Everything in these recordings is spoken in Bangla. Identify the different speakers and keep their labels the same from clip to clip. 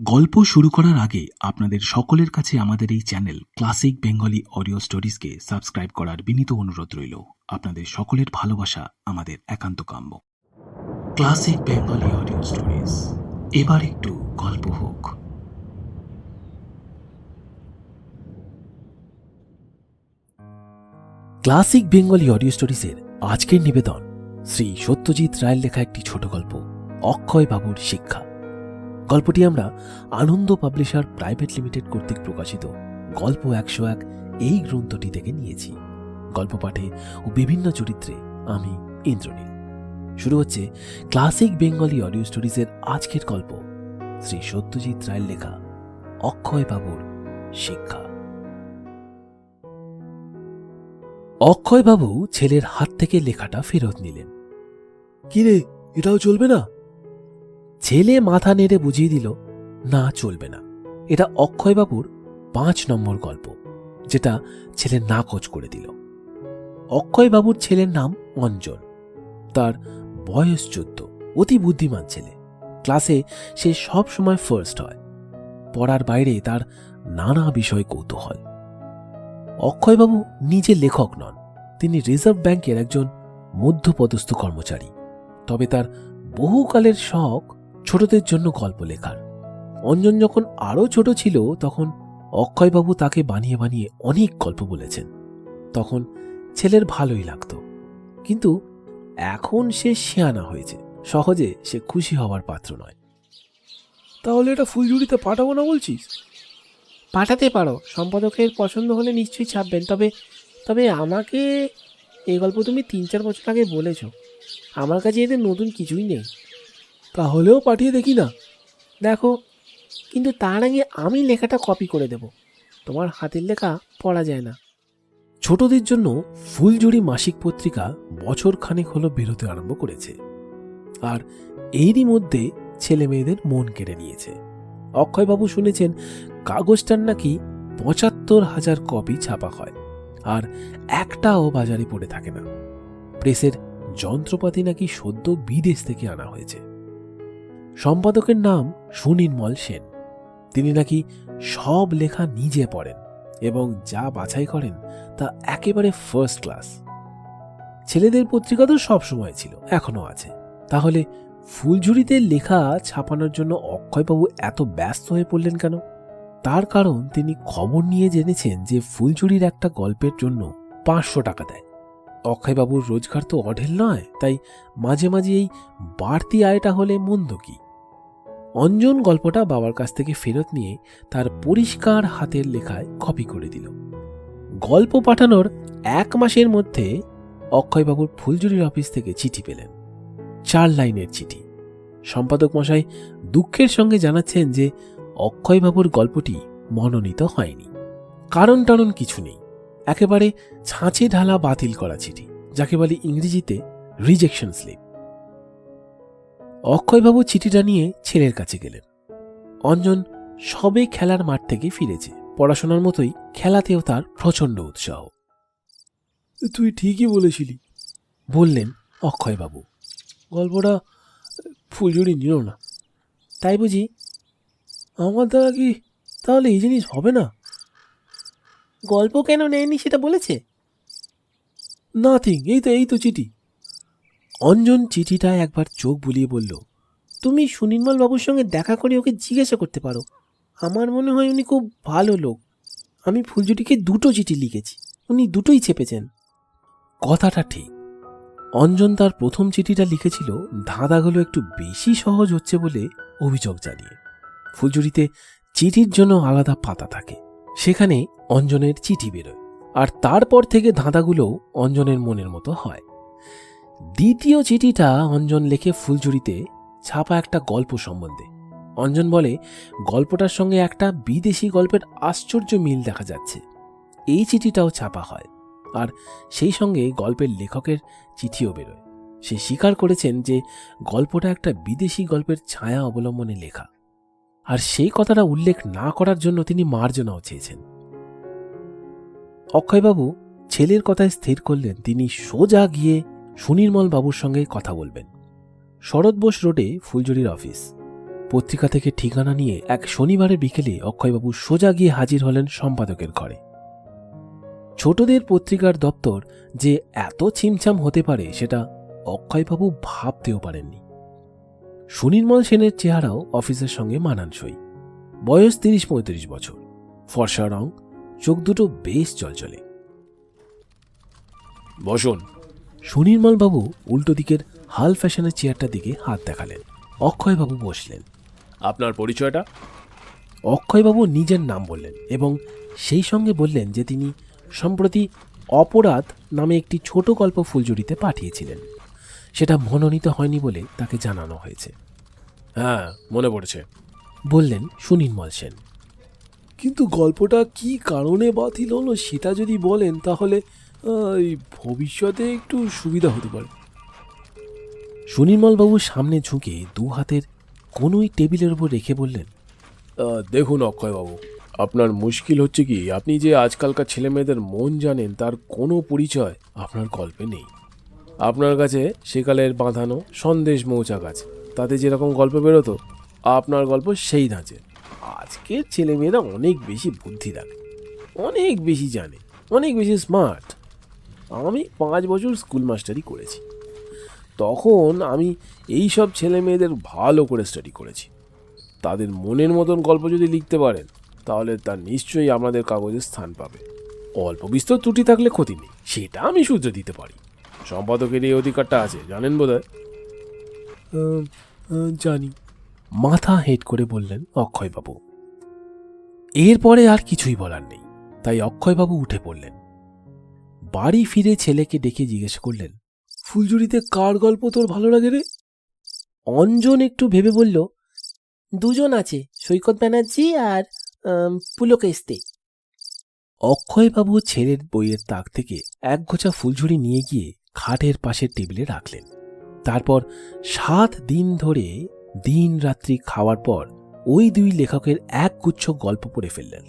Speaker 1: গল্প শুরু করার আগে আপনাদের সকলের কাছে আমাদের এই চ্যানেল ক্লাসিক বেঙ্গলি অডিও স্টোরিজকে সাবস্ক্রাইব করার বিনীত অনুরোধ রইল। আপনাদের সকলের ভালোবাসা, আমাদের একান্ত কাম্য। ক্লাসিক বেঙ্গলি অডিও স্টোরিজ, এবার একটু গল্প হোক।
Speaker 2: ক্লাসিক বেঙ্গলি অডিও স্টোরিজের আজকের নিবেদন শ্রী সত্যজিৎ রায়ের লেখা একটি ছোট গল্প অক্ষয় বাবুর শিক্ষা। গল্পটি আমরা আনন্দ পাবলিশার প্রাইভেট লিমিটেড কর্তৃক প্রকাশিত। গল্প একশো এক, এই গ্রন্থটি থেকে নিয়েছি। গল্প পাঠে ও বিভিন্ন চরিত্রে আমি ইন্দ্রনীল। শুরু হচ্ছে ক্লাসিক বেঙ্গলি অডিও স্টোরিজের আজকের গল্প, শ্রী সত্যজিৎ রায়ের লেখা, অক্ষয় বাবুর শিক্ষা। অক্ষয়বাবু ছেলের হাত থেকে লেখাটা ফেরত নিলেন। কিরে, এটাও চলবে না? ছেলে মাথা নেড়ে বুঝিয়ে দিল, না, চলবে না। এটা অক্ষয়বাবুর পাঁচ নম্বর গল্প, যেটা ছেলে নাকচ করে দিল। অক্ষয়বাবুর ছেলের নাম অঞ্জন। তার বয়স চোদ্দ, অতি বুদ্ধিমান ছেলে। ক্লাসে সে সব সময় ফার্স্ট হয়। পড়ার বাইরে তার নানা বিষয় কৌতূহল। অক্ষয়বাবু নিজে লেখক নন। তিনি রিজার্ভ ব্যাংকের একজন মধ্যপদস্থ কর্মচারী। তবে তার বহুকালের শখ ছোটদের জন্য গল্প লেখার। অঞ্জন যখন আরও ছোট ছিল, তখন অক্ষয়বাবু তাকে বানিয়ে বানিয়ে অনেক গল্প বলেছেন। তখন ছেলের ভালোই লাগতো। কিন্তু এখন সে শেয়ানা হয়েছে। সহজে সে খুশি হওয়ার পাত্র নয়। তাহলে এটা ফুলঝুরিতে পাঠাবো না বলছিস?
Speaker 3: পাঠাতে পারো। সম্পাদকের পছন্দ হলে নিশ্চয়ই ছাপবেন। তবে তবে আমাকে এই গল্প তুমি তিন চার বছর আগে বলেছ। আমার কাছে এদের নতুন কিছুই নেই।
Speaker 2: তাহলেও পাঠিয়ে দেখি না।
Speaker 3: দেখো, কিন্তু তার আগে আমি লেখাটা কপি করে দেব। তোমার হাতের লেখা পড়া যায় না।
Speaker 2: ছোটদের জন্য ফুলজুড়ি মাসিক পত্রিকা বছর খানেক হলো বেরোতে আরম্ভ করেছে। আর এরই মধ্যে ছেলে মেয়েদের মন কেড়ে নিয়েছে। অক্ষয়বাবু শুনেছেন, কাগজটার নাকি পঁচাত্তর হাজার কপি ছাপা হয়, আর একটাও বাজারে পড়ে থাকে না। প্রেসের যন্ত্রপাতি নাকি সদ্য বিদেশ থেকে আনা হয়েছে। সম্পাদকের নাম সুনির্মল সেন। তিনি নাকি সব লেখা নিজে পড়েন এবং যা বাছাই করেন তা একেবারে ফার্স্ট ক্লাস ছেলেদের পত্রিকা তো সবসময় ছিল এখনও আছে। তাহলে ফুলঝুরিতে লেখা ছাপানোর জন্য অক্ষয়বাবু এত ব্যস্ত হয়ে পড়লেন কেন? তার কারণ তিনি খবর নিয়ে জেনেছেন যে ফুলঝুরির একটা গল্পের জন্য পাঁচশো টাকা দেয়। অক্ষয়বাবুর রোজগার তো অঢেল নয়, তাই মাঝে মাঝে এই বাড়তি আয়টা হলে মন্দ কি? অঞ্জন গল্পটা বাবার কাছ থেকে ফেরত নিয়ে তার পরিষ্কার হাতের লেখায় কপি করে দিল। গল্প পাঠানোর এক মাসের মধ্যে অক্ষয়বাবুর ফুলঝুরির অফিস থেকে চিঠি পেলেন। চার লাইনের চিঠি। সম্পাদক মশাই দুঃখের সঙ্গে জানাচ্ছেন যে অক্ষয়বাবুর গল্পটি মনোনীত হয়নি। কারণ টারণ কিছু নেই। একেবারে ছাঁচে ঢালা বাতিল করা চিঠি, যাকে বলে ইংরেজিতে রিজেকশন স্লিপ অক্ষয়বাবু চিঠিটা নিয়ে ছেলের কাছে গেলেন। অঞ্জন সবে খেলার মাঠ থেকে ফিরেছে। পড়াশোনার মতোই খেলাতেও তার প্রচণ্ড উৎসাহ। তুই ঠিকই বলেছিলি। বললেন অক্ষয়বাবু। গল্পটা ফুলঝুরি নিল না।
Speaker 3: তাই বুঝি
Speaker 2: আমার দ্বারা কি তাহলে এই জিনিস হবে না?
Speaker 3: গল্প কেন নেয়নি সেটা বলেছে?
Speaker 2: নাথিং এই তো এই তো চিঠি। অঞ্জন চিঠিটা একবার চোখ বুলিয়ে বলল,
Speaker 3: তুমি সুনির্মল বাবুর সঙ্গে দেখা করে ওকে জিজ্ঞাসা করতে পারো। আমার মনে হয় উনি খুব ভালো লোক। আমি ফুলজুটিকে দুটো চিঠি লিখেছি। উনি দুটোই চেপেছেন
Speaker 2: কথাটা ঠিক। অঞ্জন তার প্রথম চিঠিটা লিখেছিল, ধাঁধাগুলো একটু বেশি সহজ হচ্ছে বলে অভিযোগ জানিয়ে। ফুলঝুরিতে চিঠির জন্য আলাদা পাতা থাকে। সেখানে অঞ্জনের চিঠি বেরোয়। আর তারপর থেকে ধাঁধাগুলোও অঞ্জনের মনের মতো হয়। দ্বিতীয় চিঠিটা অঞ্জন লেখে ফুলঝুরিতে ছাপা একটা গল্প সম্বন্ধে। অঞ্জন বলে, গল্পটার সঙ্গে একটা বিদেশি গল্পের আশ্চর্য মিল দেখা যাচ্ছে। এই চিঠিটাও ছাপা হয়। আর সেই সঙ্গে গল্পের লেখকের চিঠিও বেরোয়। সে স্বীকার করেছেন যে গল্পটা একটা বিদেশি গল্পের ছায়া অবলম্বনে লেখা। আর সেই কথাটা উল্লেখ না করার জন্য তিনি মার্জনাও চেয়েছেন। অক্ষয়বাবু ছেলের কথায় স্থির করলেন। তিনি সোজা গিয়ে সুনির্মল বাবুর সঙ্গে কথা বলবেন। শরৎ বোস রোডে ফুলজুরির অফিস। পত্রিকা থেকে ঠিকানা নিয়ে এক শনিবারের বিকেলে অক্ষয়বাবু সোজা গিয়ে হাজির হলেন সম্পাদকের ঘরে। ছোটদের পত্রিকার দপ্তর যে এত ছিমছাম হতে পারে সেটা অক্ষয়বাবু ভাবতেও পারেননি। সুনির্মল সেনের চেহারাও অফিসের সঙ্গে মানানসই। বয়স তিরিশ পঁয়ত্রিশ বছর। ফর্সা রং, চোখ দুটো বেশ চলচলে। বসুন। সুনির্মলবাবু উল্টো দিকের হাল ফ্যাশনের চেয়ারটার দিকে হাত দেখালেন। অক্ষয়বাবু বসলেন। আপনার পরিচয়টা? অক্ষয়বাবু নিজের নাম বললেন এবং সেই সঙ্গে বললেন যে তিনি সম্প্রতি অপরাধ নামে একটি ছোট গল্প ফুলজুরিতে পাঠিয়েছিলেন। সেটা মনোনীত হয়নি বলে তাকে জানানো হয়েছে। হ্যাঁ মনে পড়েছে। বললেন সুনির্মল সেন। কিন্তু গল্পটা কি কারণে বাতিল হলো সেটা যদি বলেন তাহলে ভবিষ্যতে একটু সুবিধা হতে পারে। সুনির্মলবাবু সামনে ঝুঁকে দু হাতের কোনোই টেবিলের উপর রেখে বললেন দেখুন অক্ষয়বাবু, আপনার মুশকিল হচ্ছে কি? আপনি যে আজকালকার ছেলে মেয়েদের মন জানেন, তার কোনো পরিচয় আপনার গল্পে নেই। আপনার কাছে সেকালের বাঁধানো সন্দেশ মৌচাক আছে, তাতে যেরকম গল্প বেরোতো, আপনার গল্প সেই ধাঁচে। আজকের ছেলেমেয়েরা অনেক বেশি বুদ্ধি রাখে, অনেক বেশি জানে, অনেক বেশি স্মার্ট আমি পাঁচ বছর স্কুল মাস্টারি করেছি। তখন আমি এই সব ছেলে মেয়েদের ভালো করে স্টাডি করেছি। তাদের মনের মতন গল্প যদি লিখতে পারেন তাহলে তার নিশ্চয়ই আমাদের কাগজে স্থান পাবে। অল্প বিস্তর ত্রুটি থাকলে ক্ষতি নেই সেটা আমি শুধরে দিতে পারি। সম্পাদকের এই অধিকারটা আছে জানেন বোধ হয় জানি। মাথা হেট করে বললেন অক্ষয়বাবু। এরপরে আর কিছুই বলার নেই তাই অক্ষয়বাবু উঠে পড়লেন। বাড়ি ফিরে ছেলেকে ডেকে জিজ্ঞেস করলেন, ফুলঝুরিতে কার গল্প তোর ভালো লাগে রে? অঞ্জন একটু ভেবে বলল,
Speaker 3: দুজন আছে, সৈকত ব্যানার্জি আর পুলকেস্তে
Speaker 2: অক্ষয়বাবু ছেলের বইয়ের তাক থেকে এক গোছা ফুলঝুরি নিয়ে গিয়ে খাটের পাশের টেবিলে রাখলেন। তারপর সাত দিন ধরে দিন রাত্রি খাওয়ার পর ওই দুই লেখকের এক গুচ্ছ গল্প পড়ে ফেললেন।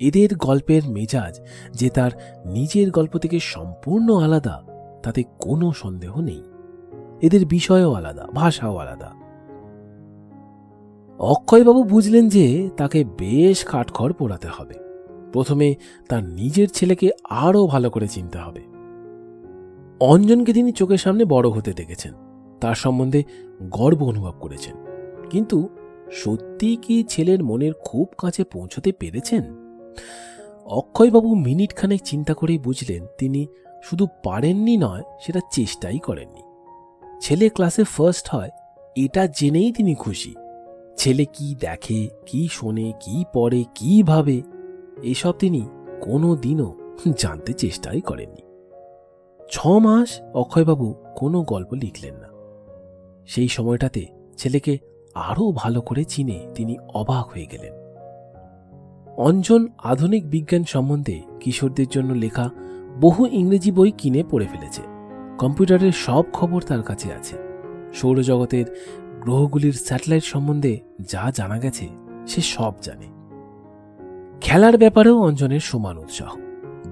Speaker 2: এদের গল্পের মেজাজ যে তার নিজের গল্প থেকে সম্পূর্ণ আলাদা, তাতে কোনো সন্দেহ নেই। এদের বিষয়ও আলাদা, ভাষাও আলাদা। অক্ষয়বাবু বুঝলেন যে তাকে বেশ কাঠখড় পোড়াতে হবে। প্রথমে তার নিজের ছেলেকে আরও ভালো করে চিনতে হবে। অঞ্জনকে তিনি চোখের সামনে বড় হতে দেখেছেন। তার সম্বন্ধে গর্ব অনুভব করেছেন। কিন্তু সত্যি কি ছেলের মনের খুব কাছে পৌঁছতে পেরেছেন? অক্ষয়বাবু মিনিট খানেক চিন্তা করেই বুঝলেন তিনি শুধু পারেননি নয়, সেটা চেষ্টাই করেননি। ছেলে ক্লাসে ফার্স্ট হয়, এটা জেনেই তিনি খুশি। ছেলে কি দেখে, কি শোনে, কি পড়ে, কি ভাবে, এসব তিনি কোনো দিনও জানতে চেষ্টাই করেননি। ছ মাস অক্ষয়বাবু কোনো গল্প লিখলেন না। সেই সময়টাতে ছেলেকে আরও ভালো করে চিনে তিনি অবাক হয়ে গেলেন। অঞ্জন আধুনিক বিজ্ঞান সম্বন্ধে কিশোরদের জন্য লেখা বহু ইংরেজি বই কিনে পড়ে ফেলেছে। কম্পিউটারের সব খবর তার কাছে আছে। সৌরজগতের গ্রহগুলির স্যাটেলাইট সম্বন্ধে যা জানা গেছে, সে সব জানে। খেলার ব্যাপারেও অঞ্জনের সমান উৎসাহ।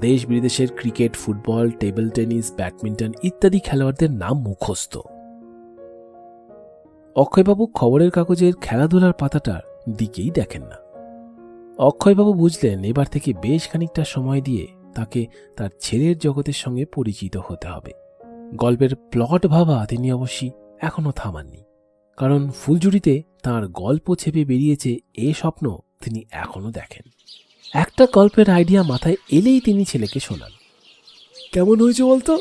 Speaker 2: দেশ বিদেশের cricket, football, table tennis, badminton ইত্যাদি খেলোয়াড়দের নাম মুখস্থ। অক্ষয়বাবু খবরের কাগজের খেলাধুলার পাতাটার দিকেই দেখেন না। অক্ষয়বাবু বুঝলেন এবার থেকে বেশ খানিকটা সময় দিয়ে তাকে তার ছেলের জগতের সঙ্গে পরিচিত হতে হবে। গল্পের প্লট ভাবা তিনি অবশ্যই এখনও থামাননি। কারণ ফুলজুরিতে তার গল্প ছেপে বেরিয়েছে এ স্বপ্ন তিনি এখনও দেখেন। একটা গল্পের আইডিয়া মাথায় এলেই তিনি ছেলেকে শোনান। কেমন হয়েছে বলতো?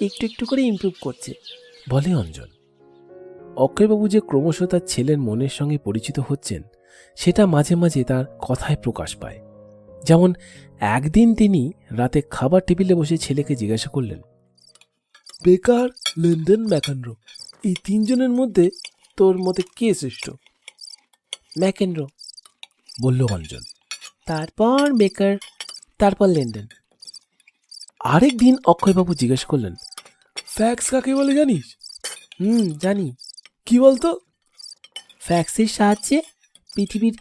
Speaker 3: একটু একটু করে ইমপ্রুভ করছে।
Speaker 2: বলে অঞ্জন। অক্ষয়বাবু যে ক্রমশ তার ছেলের মনের সঙ্গে পরিচিত হচ্ছেন সেটা মাঝে মাঝে তার কথায় প্রকাশ পায়। যেমন, একদিন তিনি রাতে খাবার টেবিলে বসে ছেলেকে জিজ্ঞাসা করলেন, বেকার লেনদেন ম্যাকানরো এই তিনজনের মধ্যে তোর মতে কে শ্রেষ্ঠ?
Speaker 3: ম্যাকেন্দ্র,
Speaker 2: বলল অঞ্জন,
Speaker 3: তারপর বেকার, তারপর লেনদেন।
Speaker 2: আরেক দিন অক্ষয়বাবু জিজ্ঞেস করলেন, ফ্যাক্স কাকে বলে জানিস?
Speaker 3: হুম, জানি।
Speaker 2: কি বলতো?
Speaker 3: ফ্যাক্সের সাহায্যে পৃথিবীর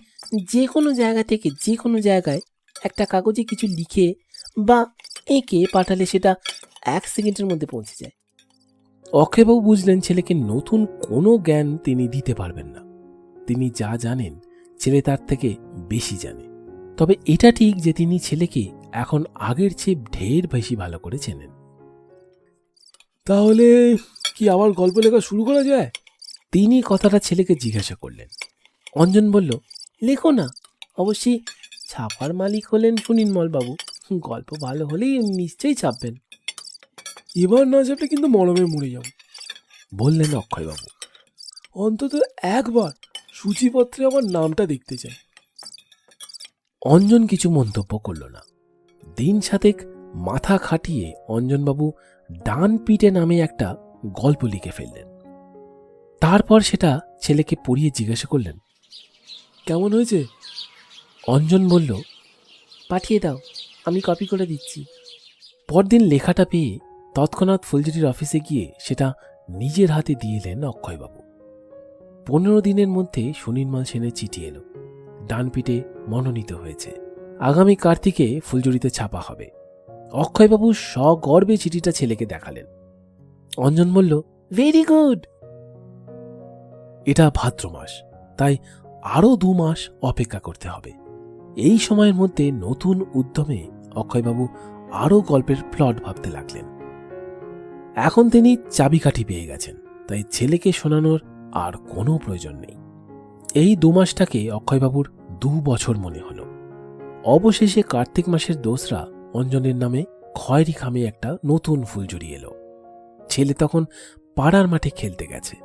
Speaker 3: যে কোনো জায়গা থেকে যে কোনো জায়গায় একটা কাগজে কিছু লিখে বা এঁকে পাঠালে সেটা এক সেকেন্ডের মধ্যে পৌঁছে যায়।
Speaker 2: অক্ষয়বাবু বুঝলেন ছেলেকে নতুন কোনো জ্ঞান তিনি দিতে পারবেন না। তিনি যা জানেন ছেলে তার থেকে বেশি জানে। তবে এটা ঠিক যে তিনি ছেলেকে এখন আগের চেয়ে ঢের বেশি ভালো করে চেনেন। তাহলে কি আবার গল্প লেখা শুরু করা যায়? তিনি কথাটা ছেলেকে জিজ্ঞাসা করলেন। অঞ্জন বলল,
Speaker 3: লেখো না। অবশ্যই ছাপার মালিক হলেন সুনীনমল বাবু গল্প ভালো হলেই নিশ্চয়ই ছাপবেন।
Speaker 2: এবার না চাপলে কিন্তু মরমে মরে যাব। বললেন অক্ষয়বাবু। অন্তত একবার সূচিপত্রে আমার নামটা দেখতে চাই। অঞ্জন কিছু মন্তব্য করল না। দিন সাতেক মাথা খাটিয়ে অঞ্জনবাবু ডান পিটে নামে একটা গল্প লিখে ফেললেন। তারপর সেটা ছেলেকে পড়িয়ে জিজ্ঞাসা করলেন কেমন হয়েছে? অঞ্জন বলল
Speaker 3: পাঠিয়ে দাও আমি কপি করে দিচ্ছি।
Speaker 2: পরদিন লেখাটা পেয়ে তৎক্ষণাৎ ফুলঝুরির অফিসে গিয়ে সেটা নিজের হাতে দিয়ে এলেন অক্ষয়বাবু। পনেরো দিনের মধ্যে সুনির্মল সেনের চিঠি এলো। ডানপিটে মনোনীত হয়েছে। আগামী কার্তিকে ফুলজুরিতে ছাপা হবে। অক্ষয়বাবু সগর্বে চিঠিটা ছেলেকে দেখালেন। অঞ্জন বলল
Speaker 3: ভেরি গুড
Speaker 2: এটা ভাদ্র মাস তাই আরও দু মাস অপেক্ষা করতে হবে। এই সময়ের মধ্যে নতুন উদ্যমে অক্ষয়বাবু আরও গল্পের প্লট ভাবতে লাগলেন। এখন তিনি চাবিকাঠি পেয়ে গেছেন, তাই ছেলেকে শোনানোর আর কোনো প্রয়োজন নেই। এই দু মাসটাকে অক্ষয়বাবুর দু বছর মনে হল। অবশেষে কার্তিক মাসের দোসরা অঞ্জনের নামে খয়েরি খামে একটা নতুন ফুল জড়িয়ে এলো। ছেলে তখন পাড়ার মাঠে খেলতে গেছে।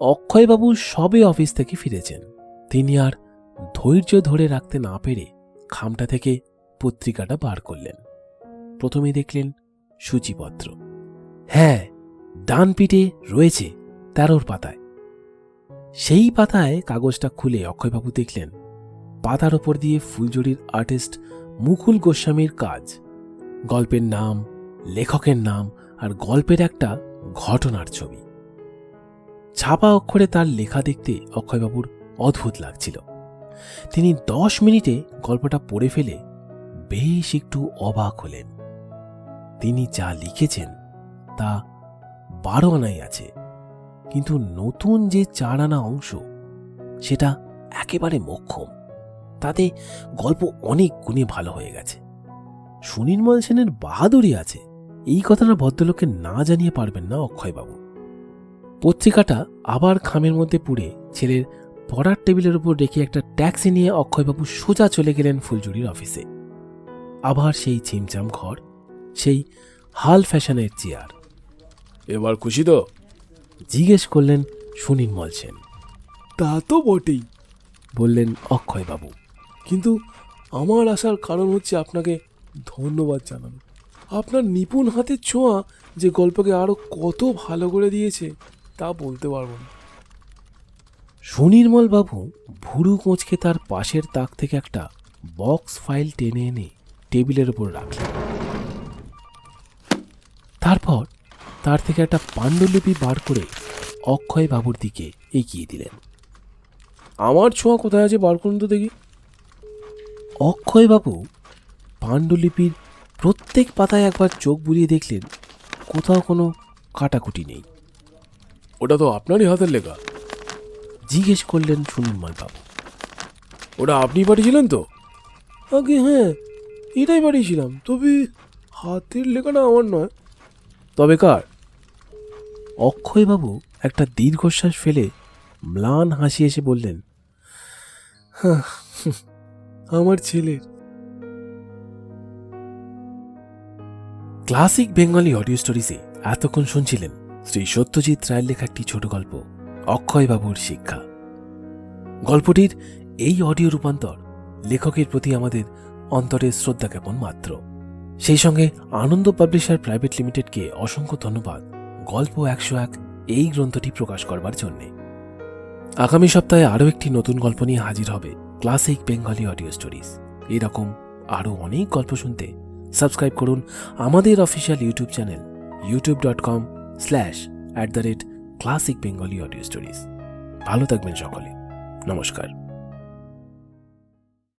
Speaker 2: অক্ষয়বাবু সবে অফিস থেকে ফিরেছেন। তিনি আর ধৈর্য ধরে রাখতে না পেরে খামটা থেকে পত্রিকাটা বার করলেন। প্রথমে দেখলেন সূচিপত্র। হ্যাঁ ডান পিঠে রয়েছে তেরোর পাতায়। সেই পাতায় কাগজটা খুলে অক্ষয়বাবু দেখলেন, পাতার ওপর দিয়ে ফুলজড়ির আর্টিস্ট মুকুল গোস্বামীর কাজ। গল্পের নাম, লেখকের নাম আর গল্পের একটা ঘটনার ছবি। ছাপা অক্ষরে তার লেখা দেখতে অক্ষয়বাবুর অদ্ভুত লাগছিল। তিনি দশ মিনিটে গল্পটা পড়ে ফেলে বেশ একটু অবাক হলেন। তিনি যা লিখেছেন তা বারো আনাই আছে, কিন্তু নতুন যে চার আনা অংশ, সেটা একেবারে মক্ষম। তাতে গল্প অনেক গুণে ভালো হয়ে গেছে। সুনির্মল সেনের বাহাদুরি আছে, এই কথাটা ভদ্রলোককে না জানিয়ে পারবেন না অক্ষয়বাবু। পত্রিকাটা আবার খামের মধ্যে পুড়ে ছেলের পড়ার টেবিলের উপর রেখে একটা ট্যাক্সি নিয়ে অক্ষয়বাবু সোজা চলে গেলেন ফুলজুরির অফিসে। আবার সেই চিমচাম ঘর সেই হাল ফ্যাশনের চেয়ার। এবার খুশি তো? জিজ্ঞেস করলেন সুনির্মল সেন। তা তো বটেই বললেন অক্ষয়বাবু। কিন্তু আমার আসার কারণ হচ্ছে আপনাকে ধন্যবাদ জানানো। আপনার নিপুণ হাতের ছোঁয়া যে গল্পকে আরও কত ভালো করে দিয়েছে তা বলতে পারব না। সুনির্মল বাবু ভুরু কোঁচকে তার পাশের তাক থেকে একটা বক্স ফাইল টেনে এনে টেবিলের উপর রাখলেন। তারপর তার থেকে একটা পাণ্ডুলিপি বার করে অক্ষয় বাবুর দিকে এগিয়ে দিলেন। আমার ছোঁয়া কোথায় আছে বার করুন তো দেখি। অক্ষয়বাবু পাণ্ডুলিপির প্রত্যেক পাতায় একবার চোখ বুলিয়ে দেখলেন, কোথাও কোনো কাটাকুটি নেই। ওটা তো আপনারই হাতের লেখা। জিজ্ঞেস করলেন সুনির্মল বাবু। ওটা আপনি পাঠিয়েছিলেন তো? আগে হ্যাঁ এটাই পাঠিয়েছিলাম তবে হাতের লেখাটা আমার নয়। তবে কার? অক্ষয়বাবু একটা দীর্ঘশ্বাস ফেলে ম্লান হাসি এসে বললেন "হাহ, আমার ছেলের ক্লাসিক বেঙ্গলি অডিও স্টোরিজে এতক্ষণ শুনছিলেন শ্রী সত্যজিৎ রায়ের লেখা একটি ছোট গল্প। অক্ষয়বাবুর শিক্ষা। গল্পটির এই অডিও রূপান্তর লেখকের প্রতি আমাদের অন্তরের শ্রদ্ধা জ্ঞাপন মাত্র। সেই সঙ্গে আনন্দ পাবলিশার প্রাইভেট লিমিটেডকে অসংখ্য ধন্যবাদ গল্প একশো এক এই গ্রন্থটি প্রকাশ করবার জন্যে। আগামী সপ্তাহে আরও একটি নতুন গল্প নিয়ে হাজির হবে ক্লাসিক বেঙ্গলি অডিও স্টোরিজ। এরকম আরও অনেক গল্প শুনতে সাবস্ক্রাইব করুন আমাদের official YouTube channel YouTube dot com slash at the rate classic Bengali audio stories ভালো থাকবেন সকলে। নমস্কার।